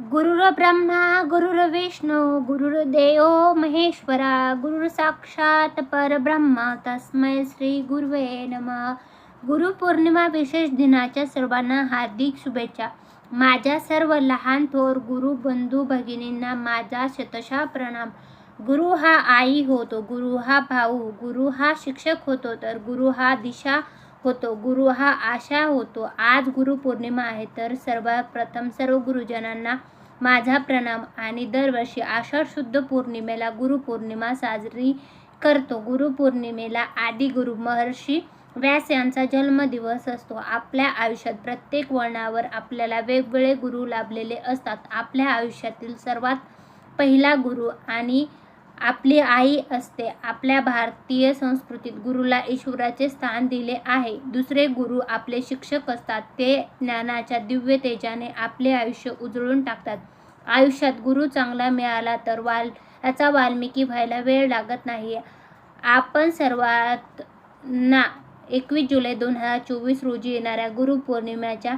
गुरुर्ब्रह्मा गुरुर्विष्णू गुरुर्देव महेश्वरा गुरुर साक्षात परब्रह्मा. तस्मै श्री गुरुवे नमः. गुरुपौर्णिमा विशेष दिनाच्या सर्वांना हार्दिक शुभेच्छा. माझ्या सर्व लहान थोर गुरु बंधू भगिनींना माझा शतशा प्रणाम. गुरु हा आई होतो गुरु हा भाऊ गुरु हा शिक्षक होतो तर गुरु हा दिशा होतो. गुरु हा आशा होतो. आज गुरुपौर्णिमा आहे तर सर्वप्रथम सर्व गुरुजनांना माझा प्रणाम आणि दरवर्षी आषाढ शुद्ध पौर्णिमेला गुरुपौर्णिमा साजरी करतो. गुरुपौर्णिमेला आदि गुरु महर्षी व्यास यांचा जन्मदिवस असतो. आपल्या आयुष्यात प्रत्येक वळणावर आपल्याला वेगवेगळे गुरु लाभलेले असतात. आपल्या आयुष्यातील सर्वात पहिला गुरु आणि आपली आई असते. आपल्या भारतीय संस्कृतीत गुरुला ईश्वराचे स्थान दिले आहे. दुसरे गुरु आपले शिक्षक असतात. ते ज्ञानाच्या दिव्य तेजाने आपले आयुष्य उजळून टाकतात. आयुष्यात गुरु चांगला मिळाला तर वाल याचा वाल्मिकी व्हायला वेळ लागत नाही. आपण सर्वात ना एकवीस जुलै दोन हजार चोवीस रोजी येणाऱ्या गुरुपौर्णिमेच्या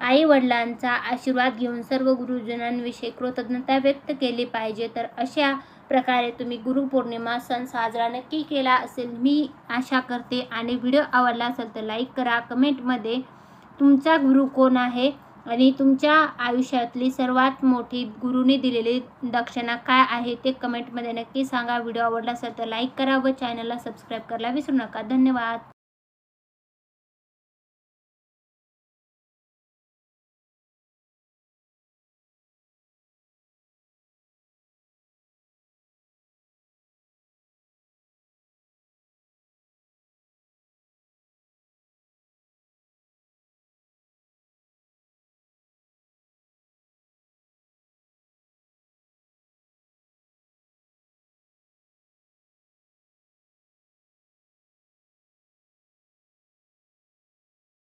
आई वडिलांचा आशीर्वाद घेऊन सर्व गुरुजनांविषयी कृतज्ञता व्यक्त केली पाहिजे. तर अशा प्रकारे तुम्ही गुरुपौर्णिमा सण साजरा नक्की केला असेल मी आशा करते. आणि व्हिडिओ आवडला असेल तर लाईक करा कमेंटमध्ये तुमचा गुरु कोण आहे आणि तुमच्या आयुष्यातली सर्वात मोठी गुरुने दिलेली दक्षिणा काय आहे ते कमेंटमध्ये नक्की सांगा. व्हिडिओ आवडला असेल तर लाईक करा व चॅनलला सबस्क्राईब करायला विसरू नका. धन्यवाद.